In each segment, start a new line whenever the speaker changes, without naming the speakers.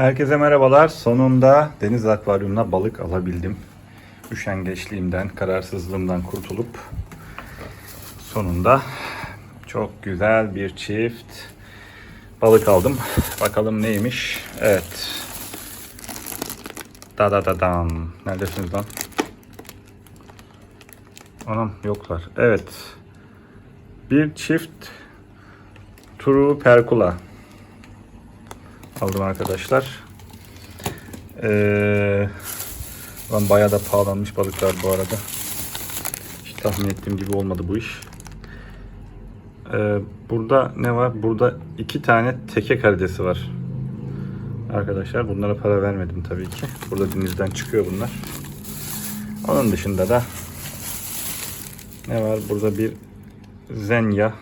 Herkese merhabalar. Sonunda deniz akvaryumuna balık alabildim. Üşengeçliğimden, kararsızlığımdan kurtulup sonunda çok güzel bir çift balık aldım. Bakalım neymiş? Evet. Da da da dam. Neredesiniz lan? Anam yoklar. Evet. Bir çift Turu Perkula aldım arkadaşlar. Ee, lan bayağı da pahalanmış balıklar bu arada. Hiç tahmin ettiğim gibi olmadı bu iş. Ee, burada ne var? Burada iki tane teke karidesi var. Arkadaşlar bunlara para vermedim tabii ki. Burada denizden çıkıyor bunlar. Onun dışında da ne var? Burada bir Zenya.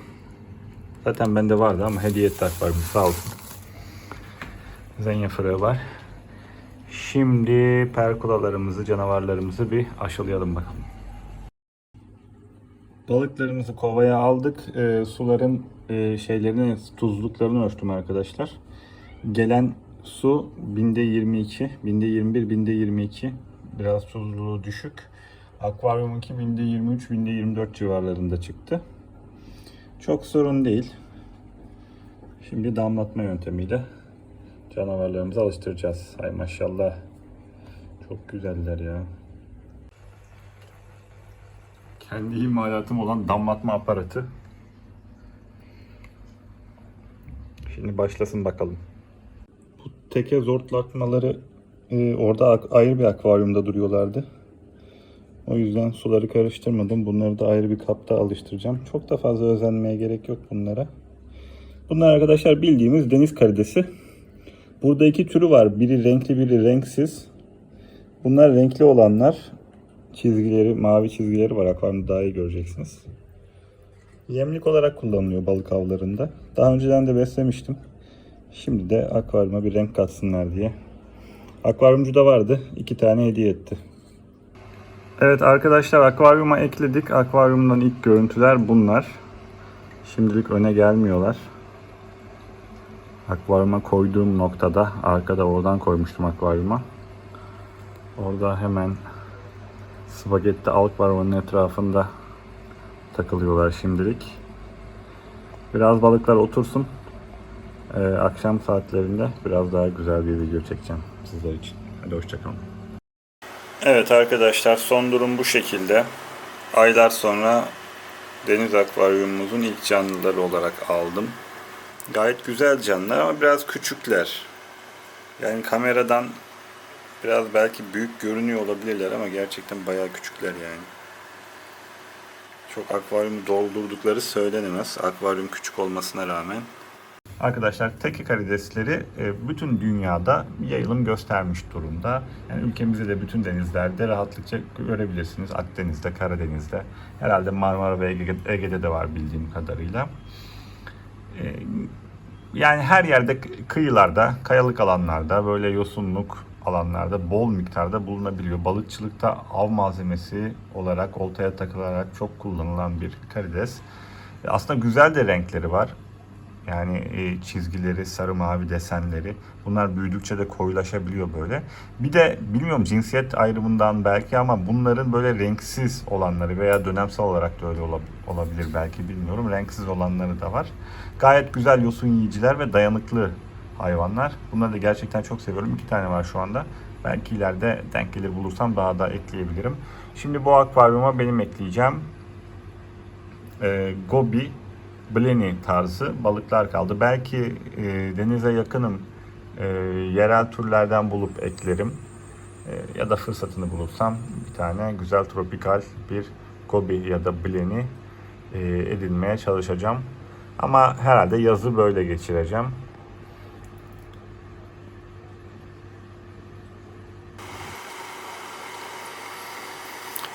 Zaten bende vardı ama hediye etti akvaryum sağ olsun. Zenya fırığı var. Şimdi perkulalarımızı, canavarlarımızı bir aşılayalım bakalım. Balıklarımızı kovaya aldık. Ee, suların e, şeylerini, tuzluklarını ölçtüm arkadaşlar. Gelen su binde 22, binde 21, binde 22. Biraz tuzluluğu düşük. Akvaryumunki binde 23, binde 24 civarlarında çıktı. Çok sorun değil. Şimdi damlatma yöntemiyle canavarlarımızı alıştıracağız. Ay maşallah. Çok güzeller ya. Kendi imalatım olan damlatma aparatı. Şimdi başlasın bakalım. Bu teke zortlatmaları e, orada ayrı bir akvaryumda duruyorlardı. O yüzden suları karıştırmadım. Bunları da ayrı bir kapta alıştıracağım. Çok da fazla özenmeye gerek yok bunlara. Bunlar arkadaşlar bildiğimiz deniz karidesi. Burada iki türü var. Biri renkli, biri renksiz. Bunlar renkli olanlar. Çizgileri, mavi çizgileri var. Akvaryumda daha iyi göreceksiniz. Yemlik olarak kullanılıyor balık avlarında. Daha önceden de beslemiştim. Şimdi de akvaryuma bir renk katsınlar diye. Akvaryumcu da vardı. İki tane hediye etti. Evet arkadaşlar akvaryuma ekledik. Akvaryumdan ilk görüntüler bunlar. Şimdilik öne gelmiyorlar. Akvaryuma koyduğum noktada arkada oradan koymuştum akvaryuma. Orada hemen spagetti alt var onun etrafında takılıyorlar şimdilik. Biraz balıklar otursun. Ee, akşam saatlerinde biraz daha güzel bir video çekeceğim sizler için. Hadi hoşçakalın. Evet arkadaşlar son durum bu şekilde. Aylar sonra deniz akvaryumumuzun ilk canlıları olarak aldım. Gayet güzel canlılar ama biraz küçükler. Yani kameradan biraz belki büyük görünüyor olabilirler ama gerçekten bayağı küçükler yani. Çok akvaryumu doldurdukları söylenemez. Akvaryum küçük olmasına rağmen. Arkadaşlar teke karidesleri e, bütün dünyada yayılım göstermiş durumda. Yani ülkemizde de bütün denizlerde rahatlıkça görebilirsiniz. Akdeniz'de, Karadeniz'de. Herhalde Marmara ve Ege- Ege'de de var bildiğim kadarıyla. E, Yani her yerde kıyılarda, kayalık alanlarda, böyle yosunluk alanlarda bol miktarda bulunabiliyor. Balıkçılıkta av malzemesi olarak oltaya takılarak çok kullanılan bir karides. Aslında güzel de renkleri var. Yani e, çizgileri, sarı mavi desenleri. Bunlar büyüdükçe de koyulaşabiliyor böyle. Bir de bilmiyorum cinsiyet ayrımından belki ama bunların böyle renksiz olanları veya dönemsel olarak da öyle olab- olabilir belki bilmiyorum. Renksiz olanları da var. Gayet güzel yosun yiyiciler ve dayanıklı hayvanlar. Bunları da gerçekten çok seviyorum. İki tane var şu anda. Belki ileride denk gelir bulursam daha da ekleyebilirim. Şimdi bu akvaryuma benim ekleyeceğim e, gobi, bleni tarzı balıklar kaldı. Belki e, denize yakınım e, yerel türlerden bulup eklerim. E, ya da fırsatını bulursam bir tane güzel tropikal bir gobi ya da bleni e, edinmeye çalışacağım. Ama herhalde yazı böyle geçireceğim.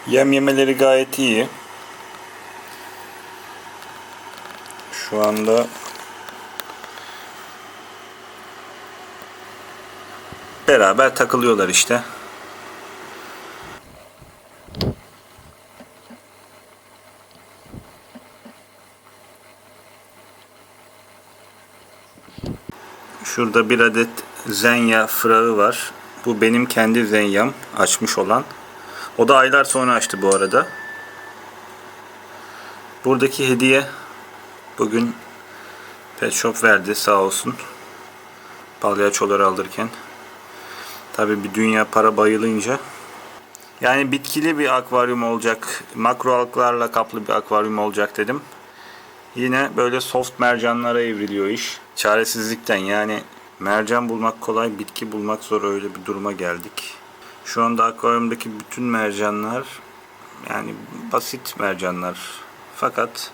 Yem yemeleri gayet iyi. Şu anda beraber takılıyorlar işte. Şurada bir adet Zenya fırağı var. Bu benim kendi Zenyam açmış olan. O da aylar sonra açtı bu arada. Buradaki hediye bugün Pet Shop verdi sağ olsun. Palyaçoları alırken. Tabii bir dünya para bayılınca. Yani bitkili bir akvaryum olacak. Makro alglarla kaplı bir akvaryum olacak dedim. Yine böyle soft mercanlara evriliyor iş. Çaresizlikten yani mercan bulmak kolay, bitki bulmak zor öyle bir duruma geldik. Şu anda akvaryumdaki bütün mercanlar yani basit mercanlar. Fakat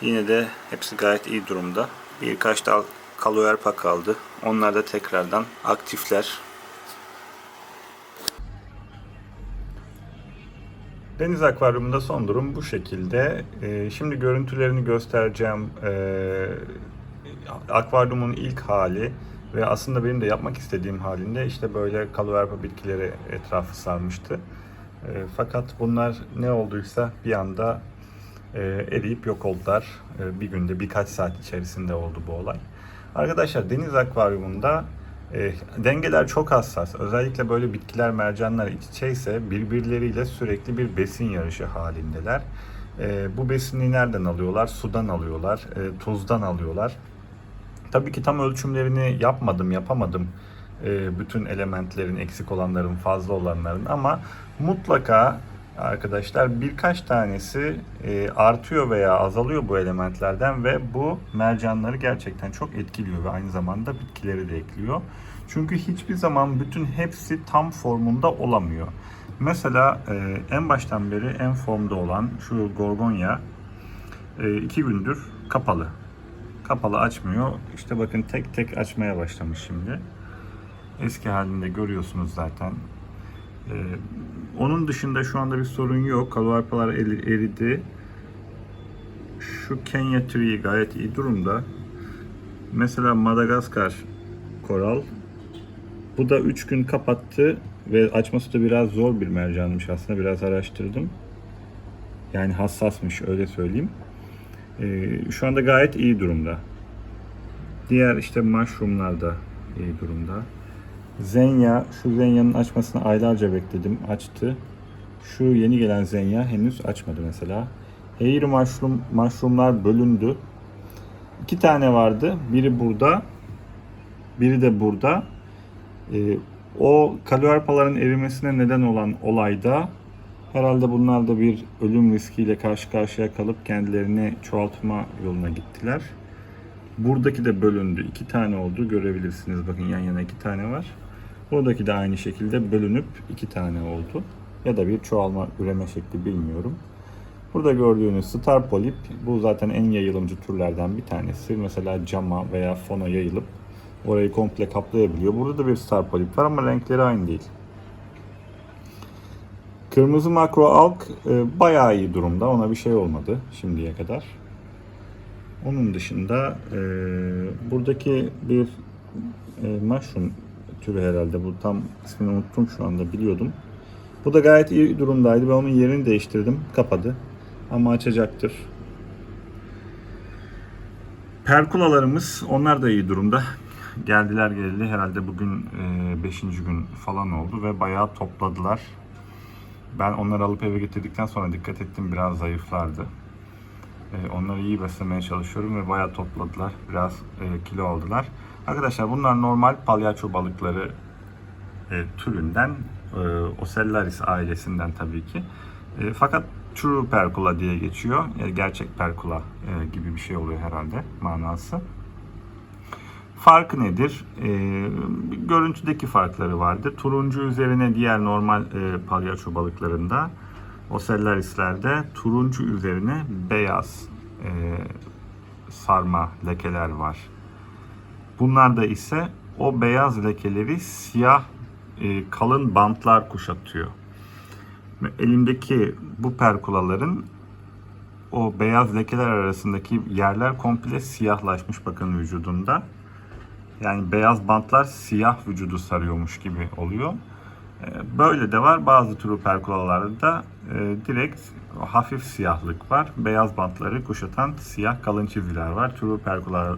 yine de hepsi gayet iyi durumda. Birkaç dal kaloerpa kaldı. Onlar da tekrardan aktifler. Deniz akvaryumunda son durum bu şekilde. Ee, şimdi görüntülerini göstereceğim. Ee, akvaryumun ilk hali ve aslında benim de yapmak istediğim halinde işte böyle kaloverpa bitkileri etrafı sarmıştı. Ee, fakat bunlar ne olduysa bir anda eriyip yok oldular. Ee, bir günde birkaç saat içerisinde oldu bu olay. Arkadaşlar deniz akvaryumunda e, dengeler çok hassas. Özellikle böyle bitkiler, mercanlar iç içeyse birbirleriyle sürekli bir besin yarışı halindeler. E, bu besini nereden alıyorlar? Sudan alıyorlar, e, tuzdan alıyorlar. Tabii ki tam ölçümlerini yapmadım, yapamadım. E, bütün elementlerin, eksik olanların, fazla olanların ama mutlaka arkadaşlar birkaç tanesi e, artıyor veya azalıyor bu elementlerden ve bu mercanları gerçekten çok etkiliyor ve aynı zamanda bitkileri de ekliyor. Çünkü hiçbir zaman bütün hepsi tam formunda olamıyor. Mesela e, en baştan beri en formda olan şu gorgonya e, iki gündür kapalı. Kapalı açmıyor. İşte bakın tek tek açmaya başlamış şimdi. Eski halinde görüyorsunuz zaten. Ee, onun dışında şu anda bir sorun yok. Kaloarpalar eri- eridi. Şu Kenya Tree gayet iyi durumda. Mesela Madagaskar koral. Bu da 3 gün kapattı ve açması da biraz zor bir mercanmış aslında. Biraz araştırdım. Yani hassasmış öyle söyleyeyim. Ee, şu anda gayet iyi durumda. Diğer işte mushroomlar da iyi durumda. Zenya, şu Zenya'nın açmasını aylarca bekledim. Açtı. Şu yeni gelen Zenya henüz açmadı mesela. Air mushroom, mushroomlar bölündü. İki tane vardı. Biri burada. Biri de burada. Ee, o kaloarpaların erimesine neden olan olayda herhalde bunlar da bir ölüm riskiyle karşı karşıya kalıp kendilerini çoğaltma yoluna gittiler. Buradaki de bölündü. İki tane oldu. Görebilirsiniz. Bakın yan yana iki tane var. Buradaki de aynı şekilde bölünüp iki tane oldu. Ya da bir çoğalma, üreme şekli bilmiyorum. Burada gördüğünüz star polip bu zaten en yayılımcı türlerden bir tanesi. Mesela cama veya fona yayılıp orayı komple kaplayabiliyor. Burada da bir star polip var ama renkleri aynı değil. Kırmızı makro alg e, bayağı iyi durumda. Ona bir şey olmadı şimdiye kadar. Onun dışında e, buradaki bir e, mushroom türü herhalde. Bu tam ismini unuttum şu anda biliyordum. Bu da gayet iyi durumdaydı. Ben onun yerini değiştirdim. Kapadı. Ama açacaktır. Perkulalarımız onlar da iyi durumda. Geldiler geldi herhalde bugün 5. gün falan oldu ve bayağı topladılar. Ben onları alıp eve getirdikten sonra dikkat ettim biraz zayıflardı. E, Onları iyi beslemeye çalışıyorum ve bayağı topladılar. Biraz e, kilo aldılar. Arkadaşlar bunlar normal palyaço balıkları e, türünden. E, Ocellaris ailesinden tabii ki. E, fakat true percula diye geçiyor. E, gerçek percula e, gibi bir şey oluyor herhalde manası. Farkı nedir? E, görüntüdeki farkları vardır. Turuncu üzerine diğer normal e, palyaço balıklarında Ocellaris'lerde turuncu üzerine beyaz e, sarma lekeler var. Bunlarda ise o beyaz lekeleri siyah e, kalın bantlar kuşatıyor. Elimdeki bu perkulaların o beyaz lekeler arasındaki yerler komple siyahlaşmış bakın vücudunda. Yani beyaz bantlar siyah vücudu sarıyormuş gibi oluyor. Ee, Böyle de var. Bazı tür perkulalarda e, direkt hafif siyahlık var. Beyaz bantları kuşatan siyah kalın çizgiler var. Tür perkula,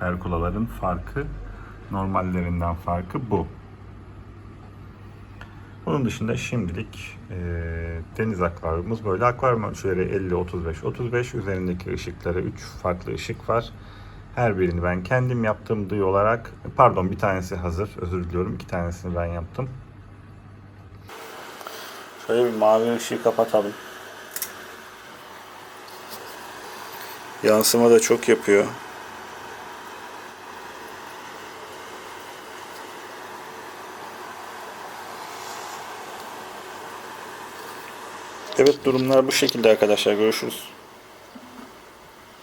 perkulaların farkı Normallerinden farkı bu. Bunun dışında şimdilik e, deniz akvaryumumuz böyle. Akvaryum ölçüleri 50, 35, 35. Üzerindeki ışıkları 3 farklı ışık var. Her birini ben kendim yaptım dığı olarak. Pardon bir tanesi hazır. Özür diliyorum. iki tanesini ben yaptım. Şöyle bir mavi ışığı kapatalım. Yansıma da çok yapıyor. Evet durumlar bu şekilde arkadaşlar. Görüşürüz.